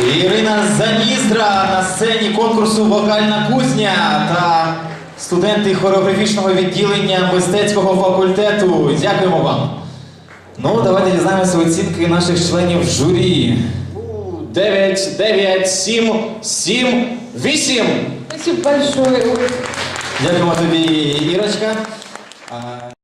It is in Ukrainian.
Ірина Заніздра на сцені конкурсу Вокальна кузня та студенти хореографічного відділення мистецького факультету. Дякуємо вам. Ну, давайте дізнаємося оцінки наших членів журі. 9, 9, 7, 7, 8. Спасибо большое. Дякуємо тобі, Ірочка.